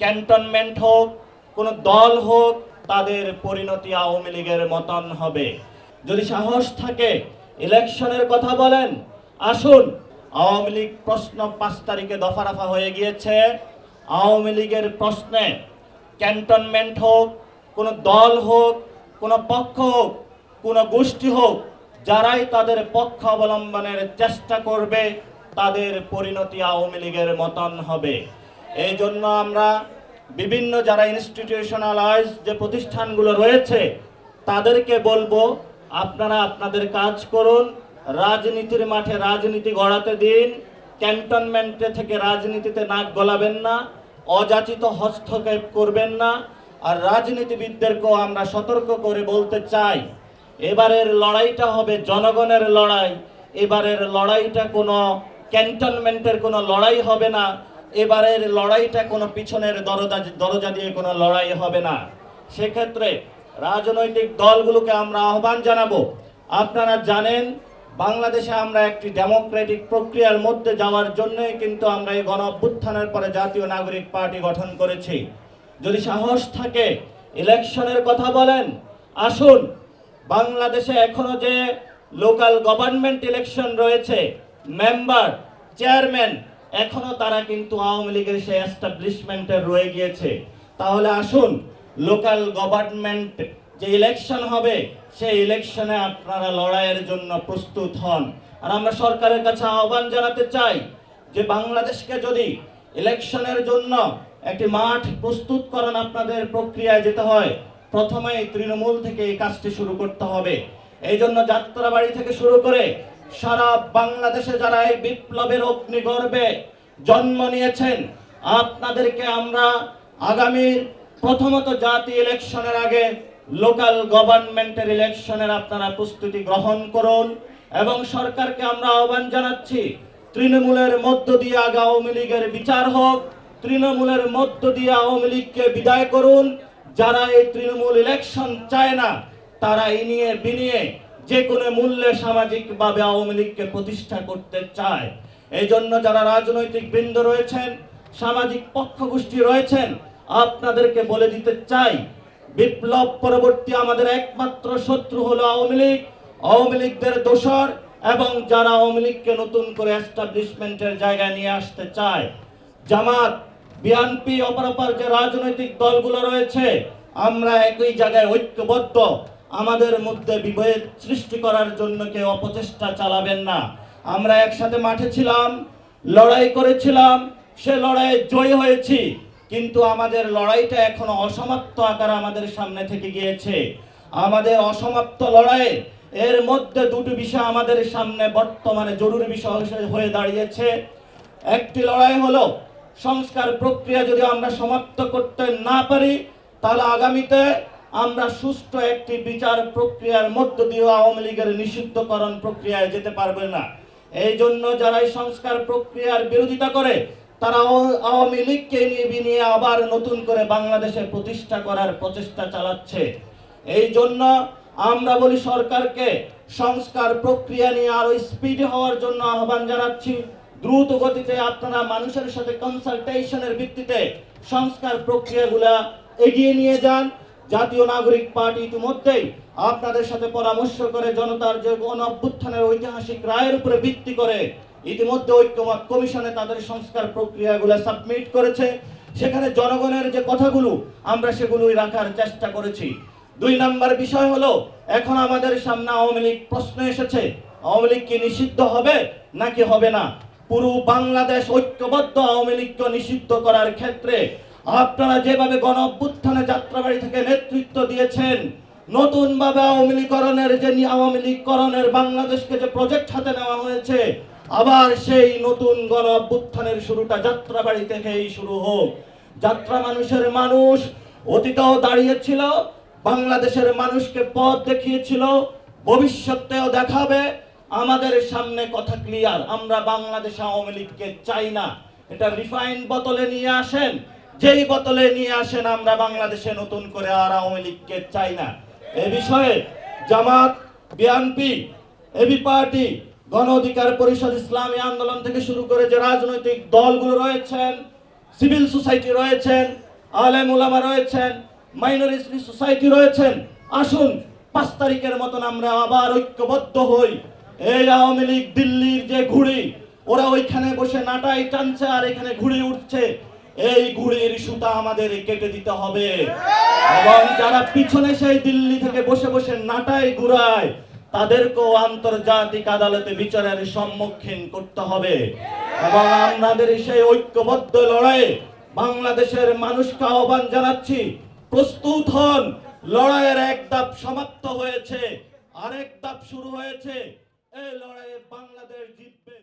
Cantonment হোক, কোনো দল হোক, তাদের পরিণতি আওয়ামী লীগের মতন হবে। যদি সাহস থাকে, ইলেকশনের কথা বলেন। আসুন, আওয়ামী লীগ প্রশ্ন পাঁচ তারিখে দফা রফা হয়ে গিয়েছে। আওয়ামী লীগের প্রশ্নে ক্যান্টনমেন্ট হোক, কোনো দল হোক, কোনো পক্ষ হোক, কোনো গোষ্ঠী হোক, যারাই তাদের পক্ষ অবলম্বনের চেষ্টা করবে, তাদের পরিণতি আওয়ামী লীগের মতন হবে। এই জন্য আমরা বিভিন্ন যারা ইনস্টিটিউশনালাইজ যে প্রতিষ্ঠানগুলো রয়েছে, তাদেরকে বলব আপনারা আপনাদের কাজ করুন, রাজনীতির মাঠে রাজনীতি গড়াতে দিন ক্যান্টনমেন্টে থেকে রাজনীতিতে নাক গলাবেন না, অযাচিত হস্তক্ষেপ করবেন না, আর রাজনীতিবিদদেরকেও আমরা সতর্ক করে বলতে চাই, এবারের লড়াইটা হবে জনগণের লড়াই, এবারের লড়াইটা কোনো ক্যান্টনমেন্টের কোনো লড়াই হবে না এবারের লড়াইটা কোনো পিছনের দরজা দরজা দিয়ে কোনো লড়াই হবে না। সেক্ষেত্রে রাজনৈতিক দলগুলোকে আমরা আহ্বান জানাব। আপনারা জানেন, বাংলাদেশে আমরা একটি ডেমোক্রেটিক প্রক্রিয়ার মধ্যে যাওয়ার জন্যই কিন্তু আমরা এই গণ অভ্যুত্থানের পরে জাতীয় নাগরিক পার্টি গঠন করেছি। যদি সাহস থাকে, ইলেকশনের কথা বলেন, আসুন, বাংলাদেশে এখনও যে লোকাল গভর্নমেন্ট ইলেকশন রয়েছে, মেম্বার, চেয়ারম্যান এখনও তারা কিন্তু আওয়ামী লীগের সেই এস্টাবলিশমেন্টে রয়ে গিয়েছে। তাহলে আসুন লোকাল গভর্নমেন্ট যে ইলেকশন হবে, সেই ইলেকশনে আপনারা লড়াইয়ের জন্য প্রস্তুত হন। আর আমরা সরকারের কাছে আহ্বান জানাতে চাই যে বাংলাদেশকে যদি ইলেকশনের জন্য একটি মাঠ প্রস্তুত করেন আপনাদের প্রক্রিয়ায় যেতে হয়, প্রথমেই তৃণমূল থেকে এই কাজটি শুরু করতে হবে। এই জন্য যাত্রাবাড়ি থেকে শুরু করে সারা বাংলাদেশে যারা এই বিপ্লবের অগ্নিগর্ভে জন্ম নিয়েছেন, আপনাদেরকে আমরা আগামীর প্রথমত জাতি ইলেকশনের আগে লোকাল গভর্নমেন্টের ইলেকশনের আপনারা প্রস্তুতি গ্রহণ করুন এবং সরকারকে আমরা আহ্বান জানাচ্ছি, তৃণমূলের মধ্য দিয়ে আগে আওয়ামী লীগের বিচার হোক, তৃণমূলের মধ্য দিয়ে আওয়ামী লীগকে বিদায় করুন, যারা এই তৃণমূল ইলেকশন চায় না, তারা এই নিয়ে বিনিয়ে যে কোনো মূল্যে সামাজিকভাবে আওয়ামী লীগকে প্রতিষ্ঠা করতে চায়। এই জন্য যারা রাজনৈতিক বৃন্দ রয়েছেন, সামাজিক পক্ষ গোষ্ঠী রয়েছেন, আপনাদেরকে বলে দিতে চাই, বিপ্লব পরবর্তী আমাদের একমাত্র শত্রু হলো আওয়ামী লীগ। আওয়ামী লীগদের দোসর এবং যারা আওয়ামী লীগকে নতুন করে এস্টাবলিশমেন্টের জায়গায় নিয়ে আসতে চায়। জামাত বিএনপি অপরাপর যে রাজনৈতিক দলগুলো রয়েছে, আমরা একই জায়গায় ঐক্যবদ্ধ। আমাদের মধ্যে বিভেদ সৃষ্টি করার জন্য কেউ অপচেষ্টা চালাবেন না। আমরা একসাথে মাঠে ছিলাম, লড়াই করেছিলাম, সে লড়াইয়ে জয় হয়েছি, কিন্তু আমাদের লড়াইটা এখনও অসমাপ্ত আকার আমাদের সামনে থেকে গিয়েছে। আমাদের অসমাপ্ত লড়াই এর মধ্যে দুটো বিষয় আমাদের সামনে বর্তমানে জরুরি বিষয় হয়ে দাঁড়িয়েছে। একটি লড়াই হলো, সংস্কার প্রক্রিয়া যদি আমরা সমাপ্ত করতে না পারি, তাহলে আগামীতে আমরা সুষ্ঠু একটি বিচার প্রক্রিয়ার মধ্য দিয়ে আওয়ামী লীগের নিষিদ্ধকরণ প্রক্রিয়ায় যেতে পারবে না। এই জন্য যারা এই সংস্কার প্রক্রিয়ার বিরোধিতা করে, তারা আওয়ামী লীগকে নিয়ে আবার নতুন করে বাংলাদেশে প্রতিষ্ঠা করার প্রচেষ্টা চালাচ্ছে। এই জন্য আমরা বলি সরকারকে সংস্কার প্রক্রিয়া নিয়ে আরও স্পিড হওয়ার জন্য আহ্বান জানাচ্ছি। দ্রুত গতিতে আপনারা মানুষের সাথে কনসালটেশনের ভিত্তিতে সংস্কার প্রক্রিয়াগুলা এগিয়ে নিয়ে যান। জাতীয় নাগরিক পার্টি ইতিমধ্যেই আপনাদের সাথে পরামর্শ করে জনতার যে গণ অভ্যুত্থানের ঐতিহাসিক রায়ের উপরে ভিত্তি করে ইতিমধ্যে ঐক্যমত কমিশনে তাদের সংস্কার প্রক্রিয়াগুলো সাবমিট করেছে। সেখানে জনগণের যে কথাগুলো, আমরা সেগুলোই রাখার চেষ্টা করেছি। দুই নাম্বার বিষয় হলো, এখন আমাদের সামনে আওয়ামী লীগ প্রশ্ন এসেছে, আওয়ামী লীগ কি নিষিদ্ধ হবে নাকি হবে না? পুরো বাংলাদেশ ঐক্যবদ্ধ আওয়ামী লীগকে নিষিদ্ধ করার ক্ষেত্রে আপনারা যেভাবে গণ অভ্যুত্থানে যাত্রাবাড়ি থেকে নেতৃত্ব দিয়েছেন নতুন ভাবে আওয়ামী লীগকরণের যে আওয়ামী লীগকরণের বাংলাদেশকে যে প্রজেক্ট হাতে নেওয়া হয়েছে, আবার সেই নতুন গণ অভ্যুত্থানের শুরুটা যাত্রাবাড়ি থেকেই শুরু হোক। যাত্রা মানুষের মানুষ অতীতেও দাঁড়িয়েছিল, বাংলাদেশের মানুষকে পথ দেখিয়েছিল, ভবিষ্যতেও দেখাবে। আমাদের সামনে কথা ক্লিয়ার আমরা বাংলাদেশ আওয়ামী লীগকে চাই না। এটা রিফাইন বোতলে নিয়ে আসেন যেই বোতলে নিয়ে আসেন, আমরা বাংলাদেশে নতুন করে আর আওয়ামী লীগকে চাই না। এ বিষয়ে জামাত, বিএনপি, এবি পার্টি, গণ অধিকার পরিষদ, ইসলামী আন্দোলন থেকে শুরু করে যে রাজনৈতিক দলগুলো রয়েছেন, সিভিল সোসাইটি রয়েছেন, আলেম ওলামা রয়েছেন, মাইনরিটি সোসাইটি রয়েছেন, আসুন, পাঁচ তারিখের মতন আমরা আবার ঐক্যবদ্ধ হই। এই আওয়ামী লীগ দিল্লির যে ঘুড়ি, ওরা ওইখানে বসে নাটাই টানছে আর এখানে ঘুড়ি উঠছে। এই ঘুড়ির সুতা আমাদের কেটে দিতে হবে। এবং যারা পিছনে সেই দিল্লি থেকে বসে বসে নাটাই ঘুরায় তাদেরকেও আন্তর্জাতিক আদালতে বিচারের সম্মুখীন করতে হবে। এবং আমাদের সেই ঐক্যবদ্ধ লড়াইয়ে বাংলাদেশের মানুষকে আহ্বান জানাচ্ছি, প্রস্তুত হন। লড়াইয়ের এক ধাপ সমাপ্ত হয়েছে, আরেক ধাপ শুরু হয়েছে। এই লড়াইয়ে বাংলাদেশ জিতবে।